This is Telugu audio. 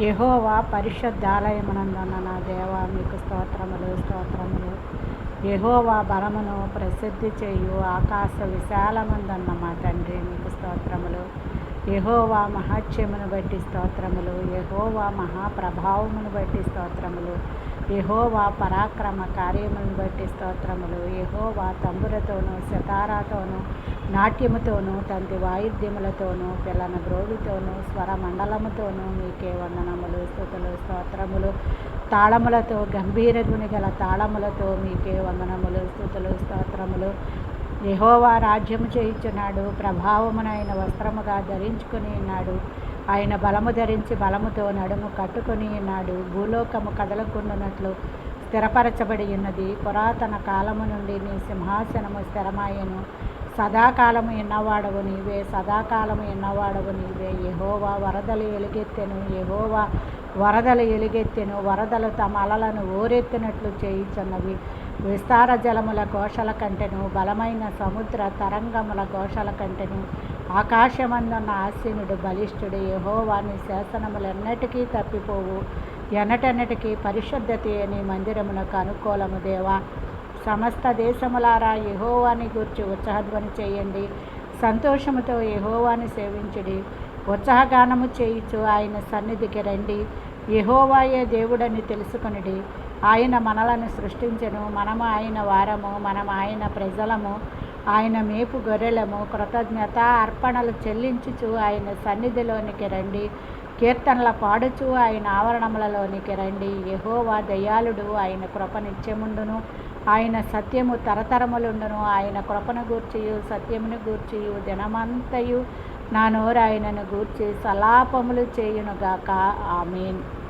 యహోవా పరిశుద్ధాలయమునందున్న నా దేవ మీకు స్తోత్రములు స్తోత్రములు. యహోవా బలమును ప్రసిద్ధి చేయు ఆకాశ విశాలమందన్న మా తండ్రి మీకు స్తోత్రములు. యహోవా మహాత్యమును బట్టి స్తోత్రములు. యహోవా మహాప్రభావమును బట్టి స్తోత్రములు. యహోవా పరాక్రమ కార్యములను బట్టి స్తోత్రములు. యహోవా తంబురతోనూ సితారాతోనూ నాట్యముతోనూ తంతి వాయిద్యములతోనూ పిల్లన గ్రోవితోనూ స్వర మండలముతోనూ మీకే వందనములు స్థుతులు స్తోత్రములు. తాళములతో గంభీర ధ్వని గల తాళములతో మీకే వందనములు స్థుతులు స్తోత్రములు. యహోవా రాజ్యము చేయించున్నాడు ప్రభావమునైన వస్త్రముగా ధరించుకుని ఉన్నాడు. ఆయన బలము ధరించి బలముతో నడుము కట్టుకొని ఉన్నాడు భూలోకము కదలకుండునట్లు స్థిరపరచబడి ఉన్నది. పురాతన కాలము నుండి నీ సింహాసనము స్థిరమాయను. సదాకాలము ఎన్నవాడవు నీవే సదాకాలము ఎన్నవాడవు నీవే. యెహోవా వరదలు ఎలుగెత్తెను యెహోవా వరదలు ఎలుగెత్తెను. వరదలు తమ అలలను ఓరెత్తినట్లు చేయుచున్నవి. విస్తార జలముల కోశల కంటెను బలమైన సముద్ర తరంగముల కోశల కంటెను ఆకాశమందున్న ఆసీనుడు బలిష్ఠుడు యెహోవాని శాసనములెన్నటికీ తప్పిపోవు. ఎన్నటెన్నటికీ పరిశుద్ధత అని మందిరమునకు అనుకూలము దేవా. సమస్త దేశములారా యహోవాని గూర్చి ఉత్సాహధ్వని చేయండి. సంతోషముతో యహోవాని సేవించుడి. ఉత్సాహగానము చేయించు ఆయన సన్నిధికి రండి. యహోవాయే దేవుడని తెలుసుకొనిడి. ఆయన మనలను సృష్టించను. మనము ఆయన వారము. మనం ఆయన ప్రజలము. ఆయన మేపు గొర్రెలము కృతజ్ఞత అర్పణలు చెల్లించుచు ఆయన సన్నిధిలోనికి రండి. కీర్తనల పాడుచు ఆయన ఆవరణములలోనికి రండి. యహోవా దయాళుడు ఆయన కృప నిత్యముండును. ఆయన సత్యము తరతరములుండును. ఆయన కృపను గూర్చియు సత్యమును గూర్చియు దినమంతయు నా నోరు ఆయనను గూర్చి సలాపములు చేయునుగాక. ఆమెన్.